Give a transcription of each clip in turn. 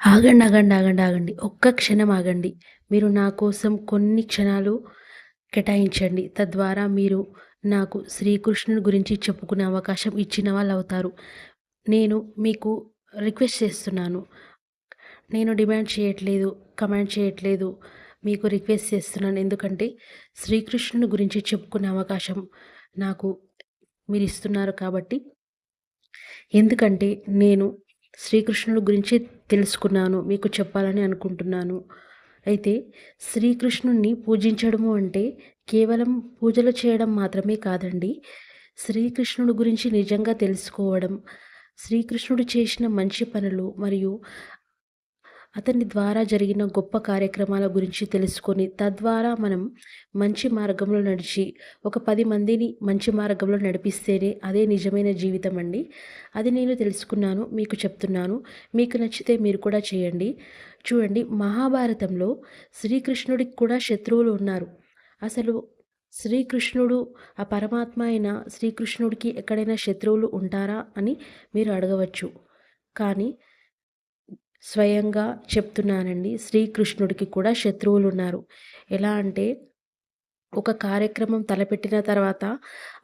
ఆగండి, ఆగండి, ఆగండి, ఆగండి. ఒక్క క్షణం ఆగండి. మీరు నా కోసం కొన్ని క్షణాలు కేటాయించండి. తద్వారా మీరు నాకు శ్రీకృష్ణుని గురించి చెప్పుకునే అవకాశం ఇచ్చిన వాళ్ళు అవుతారు నేను మీకు రిక్వెస్ట్ చేస్తున్నాను. నేను డిమాండ్ చేయట్లేదు, కమాండ్ చేయట్లేదు. మీకు రిక్వెస్ట్ చేస్తున్నాను. ఎందుకంటే శ్రీకృష్ణుని గురించి చెప్పుకునే అవకాశం నాకు మీరు ఇస్తున్నారు కాబట్టి. ఎందుకంటే నేను శ్రీకృష్ణుడు గురించి తెలుసుకున్నాను. మీకు చెప్పాలని అనుకుంటున్నాను. అయితే శ్రీకృష్ణుణ్ణి పూజించడము అంటే కేవలం పూజలు చేయడం మాత్రమే కాదండి. శ్రీకృష్ణుడి గురించి నిజంగా తెలుసుకోవడం, శ్రీకృష్ణుడు చేసిన మంచి పనులు మరియు అతని ద్వారా జరిగిన గొప్ప కార్యక్రమాల గురించి తెలుసుకొని తద్వారా మనం మంచి మార్గంలో నడిచి ఒక పది మందిని మంచి మార్గంలో నడిపిస్తేనే అదే నిజమైన జీవితం అండి. అది నేను తెలుసుకున్నాను మీకు చెప్తున్నాను. మీకు నచ్చితే మీరు కూడా చేయండి. చూడండి మహాభారతంలో శ్రీకృష్ణుడికి కూడా శత్రువులు ఉన్నారు. అసలు శ్రీకృష్ణుడు ఆ పరమాత్మ అయిన శ్రీకృష్ణుడికి ఎక్కడైనా శత్రువులు ఉంటారా అని మీరు అడగవచ్చు. కానీ స్వయంగా చెప్తున్నానండి. శ్రీకృష్ణుడికి కూడా శత్రువులు ఉన్నారు ఎలా అంటే ఒక కార్యక్రమం తలపెట్టిన తర్వాత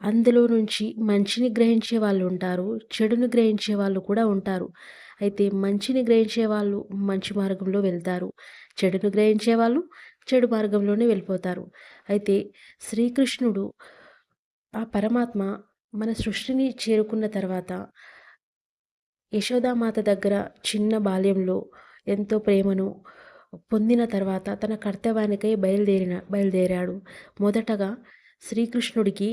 అందులో నుంచి మంచిని గ్రహించే వాళ్ళు ఉంటారు చెడుని గ్రహించే వాళ్ళు కూడా ఉంటారు. అయితే మంచిని గ్రహించే వాళ్ళు మంచి మార్గంలో వెళ్తారు. చెడును గ్రహించే వాళ్ళు చెడు మార్గంలోనే వెళ్ళిపోతారు. అయితే శ్రీకృష్ణుడు ఆ పరమాత్మ మన సృష్టిని చేరుకున్న తర్వాత యశోదామాత దగ్గర చిన్న బాల్యంలో ఎంతో ప్రేమను పొందిన తర్వాత తన కర్తవ్యానికై బయలుదేరిన బయలుదేరాడు. మొదటగా శ్రీకృష్ణుడికి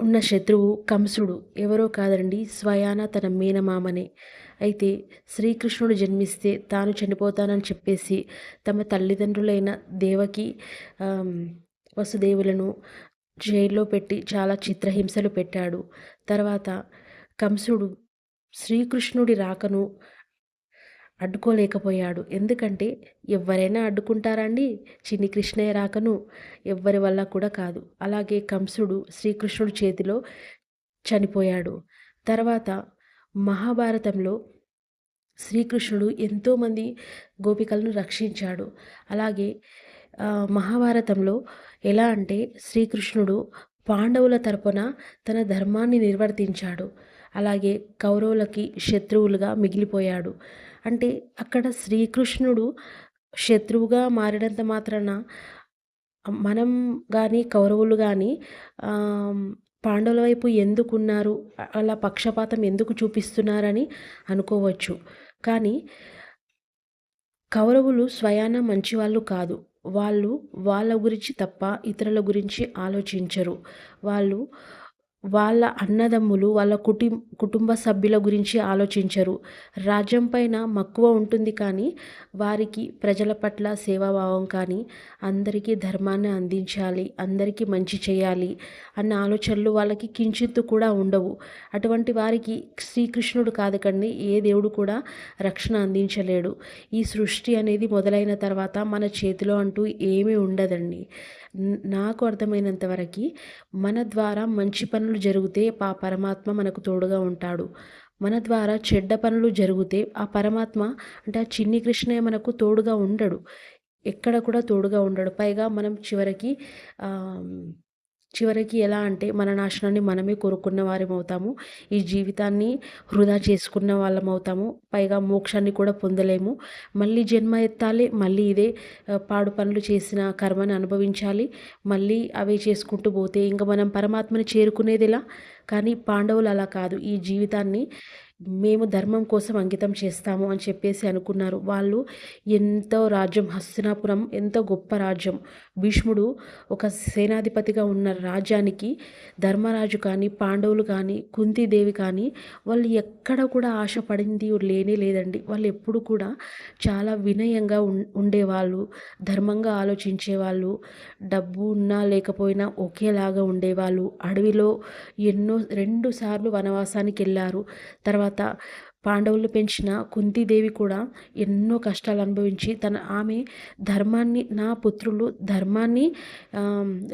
ఉన్న శత్రువు కంసుడు. ఎవరో కాదండి స్వయాన తన మేనమామనే. అయితే శ్రీకృష్ణుడు జన్మిస్తే తాను చనిపోతానని చెప్పేసి తమ తల్లిదండ్రులైన దేవకి వసుదేవులను జైల్లో పెట్టి చాలా చిత్రహింసలు పెట్టాడు. తర్వాత కంసుడు శ్రీకృష్ణుడి రాకను అడ్డుకోలేకపోయాడు. ఎందుకంటే ఎవరైనా అడ్డుకుంటారండి చిన్ని కృష్ణయ్య రాకను ఎవ్వరి వల్ల కూడా కాదు. అలాగే కంసుడు శ్రీకృష్ణుడి చేతిలో చనిపోయాడు. తర్వాత మహాభారతంలో శ్రీకృష్ణుడు ఎంతోమంది గోపికలను రక్షించాడు. అలాగే మహాభారతంలో ఎలా అంటే శ్రీకృష్ణుడు పాండవుల తరపున తన ధర్మాన్ని నిర్వర్తించాడు. అలాగే కౌరవులకి శత్రువులుగా మిగిలిపోయాడు. అంటే అక్కడ శ్రీకృష్ణుడు శత్రువుగా మారినంత మాత్రాన మనం కానీ కౌరవులు కానీ పాండవుల వైపు ఎందుకున్నారు? అలా పక్షపాతం ఎందుకు చూపిస్తున్నారని అనుకోవచ్చు. కానీ కౌరవులు స్వయాన మంచివాళ్ళు కాదు. వాళ్ళు వాళ్ళ గురించి తప్ప ఇతరుల గురించి ఆలోచించరు. వాళ్ళు వాళ్ళ అన్నదమ్ములు వాళ్ళ కుటి కుటుంబ సభ్యుల గురించి ఆలోచించరు. రాజ్యం పైన మక్కువ ఉంటుంది కానీ వారికి ప్రజల పట్ల సేవాభావం కానీ అందరికీ ధర్మాన్ని అందించాలి అందరికీ మంచి చేయాలి అన్న ఆలోచనలు వాళ్ళకి కించిత్తు కూడా ఉండవు. అటువంటి వారికి శ్రీకృష్ణుడు కాదు కండి ఏ దేవుడు కూడా రక్షణ అందించలేడు. ఈ సృష్టి అనేది మొదలైన తర్వాత మన చేతిలో అంటూ ఏమీ ఉండదండి. నాకు అర్థమైనంత వరకు మన ద్వారా మంచి పనులు జరిగితే ఆ పరమాత్మ మనకు తోడుగా ఉంటాడు. మన ద్వారా చెడ్డ పనులు జరిగితే ఆ పరమాత్మ అంటే ఆ చిన్ని కృష్ణయ్య మనకు తోడుగా ఉండడు. ఎక్కడ కూడా తోడుగా ఉండడు. పైగా మనం చివరికి చివరికి ఎలా అంటే మన నాశనాన్ని మనమే కోరుకున్న వారం అవుతాము ఈ జీవితాన్ని వృధా చేసుకున్న వాళ్ళం అవుతాము పైగా మోక్షాన్ని కూడా పొందలేము. మళ్ళీ జన్మ ఎత్తాలి మళ్ళీ ఇదే పాడు పనులు చేసిన కర్మని అనుభవించాలి. మళ్ళీ అవే చేసుకుంటూ పోతే ఇంకా మనం పరమాత్మని చేరుకునేది ఎలా? కానీ పాండవులు అలా కాదు. ఈ జీవితాన్ని మేము ధర్మం కోసం అంకితం చేస్తాము అని చెప్పేసి అనుకున్నారు. వాళ్ళు ఎంతో రాజ్యం హస్తినాపురం ఎంతో గొప్ప రాజ్యం. భీష్ముడు ఒక సేనాధిపతిగా ఉన్న రాజ్యానికి ధర్మరాజు కానీ పాండవులు కానీ కుంతీదేవి కానీ వాళ్ళు ఎక్కడ కూడా ఆశపడింది లేనే లేదండి. వాళ్ళు ఎప్పుడు కూడా చాలా వినయంగా ఉండేవాళ్ళు ధర్మంగా ఆలోచించేవాళ్ళు డబ్బు ఉన్నా లేకపోయినా ఒకేలాగా ఉండేవాళ్ళు. అడవిలో ఎన్నో రెండు సార్లు వనవాసానికి వెళ్ళారు. తర్వాత తర్వాత పాండవులు పెంచిన కుంతీదేవి కూడా ఎన్నో కష్టాలు అనుభవించి తన ఆమె ధర్మాన్ని నా పుత్రులు ధర్మాన్ని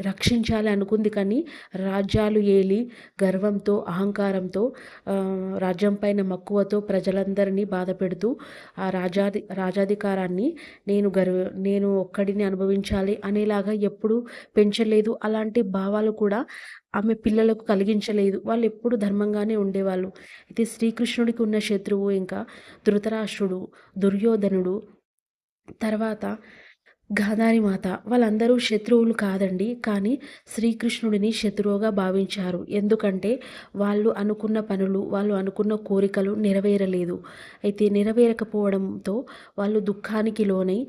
రక్షించాలి అనుకుంది కానీ రాజ్యాలు ఏలి గర్వంతో అహంకారంతో రాజ్యం పైన మక్కువతో ప్రజలందరినీ బాధ పెడుతూ ఆ రాజాది రాజాధికారాన్ని నేను గర్వ నేను ఒక్కడిని అనుభవించాలి అనేలాగా ఎప్పుడూ పెంచలేదు. అలాంటి భావాలు కూడా ఆమె పిల్లలకు కలిగించలేదు. వాళ్ళు ఎప్పుడు ధర్మంగానే ఉండేవాళ్ళు. అయితే శ్రీకృష్ణుడికి ఉన్న శత్రువు ఇంకా ధృతరాష్ట్రుడు దుర్యోధనుడు తర్వాత గాంధారి మాత. వాళ్ళందరూ శత్రువులు కాదండి. కానీ శ్రీకృష్ణుడిని శత్రువుగా భావించారు. ఎందుకంటే వాళ్ళు అనుకున్న పనులు వాళ్ళు అనుకున్న కోరికలు నెరవేరలేదు. అయితే నెరవేరకపోవడంతో వాళ్ళు దుఃఖానికి లోనై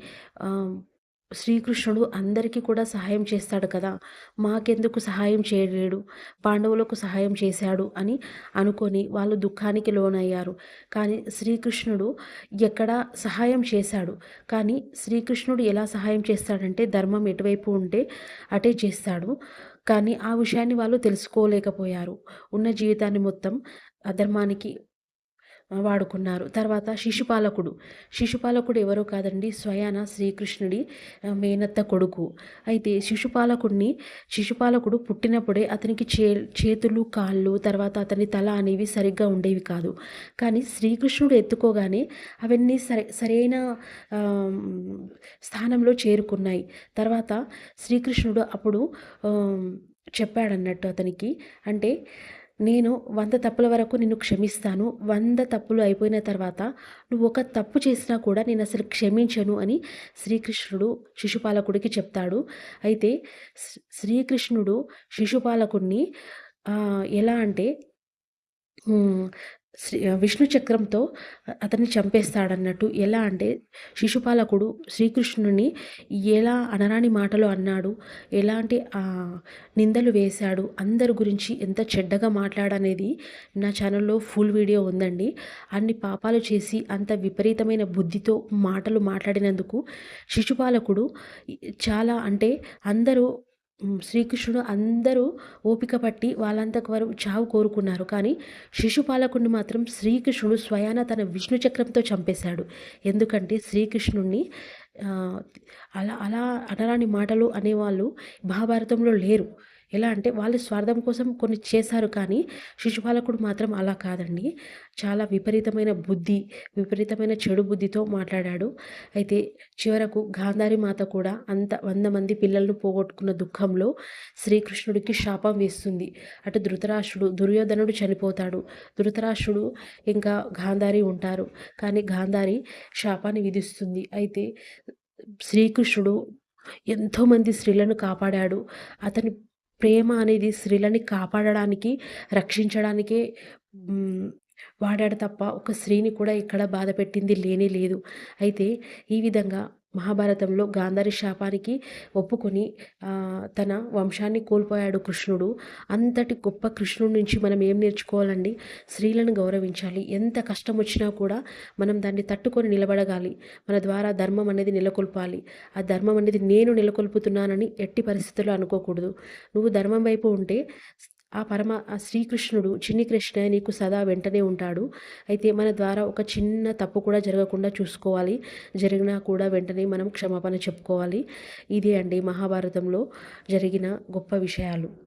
శ్రీకృష్ణుడు అందరికీ కూడా సహాయం చేస్తాడు కదా. మాకెందుకు సహాయం చేయలేడు? పాండవులకు సహాయం చేశాడు అని అనుకొని వాళ్ళు దుఃఖానికి లోనయ్యారు. కానీ శ్రీకృష్ణుడు ఎక్కడ సహాయం చేశాడు. కానీ శ్రీకృష్ణుడు ఎలా సహాయం చేస్తాడంటే ధర్మం ఎటువైపు ఉంటే అటే చేస్తాడు. కానీ ఆ విషయాన్ని వాళ్ళు తెలుసుకోలేకపోయారు. ఉన్న జీవితాన్ని మొత్తం అధర్మానికి వాడుకున్నారు. తర్వాత శిశుపాలకుడు. శిశుపాలకుడు ఎవరో కాదండి స్వయాన శ్రీకృష్ణుడి మేనత్త కొడుకు. అయితే శిశుపాలకుడిని శిశుపాలకుడు పుట్టినప్పుడే అతనికి చే చేతులు కాళ్ళు తర్వాత అతని తల అనేవి సరిగ్గా ఉండేవి కాదు. కానీ శ్రీకృష్ణుడు ఎత్తుకోగానే అవన్నీ సరే సరైన స్థానంలో చేరుకున్నాయి. తర్వాత శ్రీకృష్ణుడు అప్పుడు చెప్పాడన్నట్టు అతనికి. అంటే నేను వంద తప్పుల వరకు నిన్ను క్షమిస్తాను. వంద తప్పులు అయిపోయిన తర్వాత నువ్వు ఒక తప్పు చేసినా కూడా నేను అసలు క్షమించను అని శ్రీకృష్ణుడు శిశుపాలకుడికి చెప్తాడు. అయితే శ్రీకృష్ణుడు శిశుపాలకుడిని ఎలా అంటే శ్రీ విష్ణు చక్రంతో అతన్ని చంపేస్తాడన్నట్టు ఎలా అంటే శిశుపాలకుడు శ్రీకృష్ణుని ఎలా అనరాని మాటలు అన్నాడు ఎలాంటి నిందలు వేశాడు అందరి గురించి ఎంత చెడ్డగా మాట్లాడనేది నా ఛానల్లో ఫుల్ వీడియో ఉందండి. అన్ని పాపాలు చేసి అంత విపరీతమైన బుద్ధితో మాటలు మాట్లాడినందుకు శిశుపాలకుడు చాలా అంటే అందరూ శ్రీకృష్ణుడు అందరూ ఓపిక పట్టి వాళ్ళంతకు వారు చావు కోరుకున్నారు. కానీ శిశుపాలకుడిని మాత్రం శ్రీకృష్ణుడు స్వయాన తన విష్ణు చక్రంతో చంపేశాడు. ఎందుకంటే శ్రీకృష్ణుడిని అలా అలా అనరాని మాటలు అనేవాళ్ళు మహాభారతంలో లేరు. ఎలా అంటే వాళ్ళు స్వార్థం కోసం కొన్ని చేశారు కానీ శిశుపాలకుడు మాత్రం అలా కాదండి. చాలా విపరీతమైన బుద్ధి విపరీతమైన చెడు బుద్ధితో మాట్లాడాడు. అయితే చివరకు గాంధారి మాత కూడా అంత వంద మంది పిల్లలను పోగొట్టుకున్న దుఃఖంలో శ్రీకృష్ణుడికి శాపం వేస్తుంది. అటు ధృతరాష్ట్రుడు దుర్యోధనుడు చనిపోతాడు. ధృతరాష్ట్రుడు ఇంకా గాంధారి ఉంటారు. కానీ గాంధారి శాపాన్ని విధిస్తుంది. అయితే శ్రీకృష్ణుడు ఎంతోమంది స్త్రీలను కాపాడాడు. అతని ప్రేమ అనేది స్త్రీలని కాపాడడానికి రక్షించడానికే వాడాడు తప్ప ఒక స్త్రీని కూడా ఇక్కడ బాధ పెట్టింది లేనే లేదు. అయితే ఈ విధంగా మహాభారతంలో గాంధారి శాపానికి ఒప్పుకొని తన వంశాన్ని కోల్పోయాడు కృష్ణుడు. అంతటి గొప్ప కృష్ణుడి నుంచి మనం ఏం నేర్చుకోవాలండి? స్త్రీలను గౌరవించాలి. ఎంత కష్టం వచ్చినా కూడా మనం దాన్ని తట్టుకొని నిలబడగాలి. మన ద్వారా ధర్మం అనేది నెలకొల్పాలి. ఆ ధర్మం అనేది నేను నెలకొల్పుతున్నానని ఎట్టి పరిస్థితుల్లో అనుకోకూడదు. నువ్వు ధర్మం వైపు ఉంటే ఆ పరమ శ్రీకృష్ణుడు చిన్ని కృష్ణ నీకు సదా వెంటనే ఉంటాడు. అయితే మన ద్వారా ఒక చిన్న తప్పు కూడా జరగకుండా చూసుకోవాలి. జరిగినా కూడా వెంటనే మనం క్షమాపణ చెప్పుకోవాలి. ఇదే అండి మహాభారతంలో జరిగిన గొప్ప విషయాలు.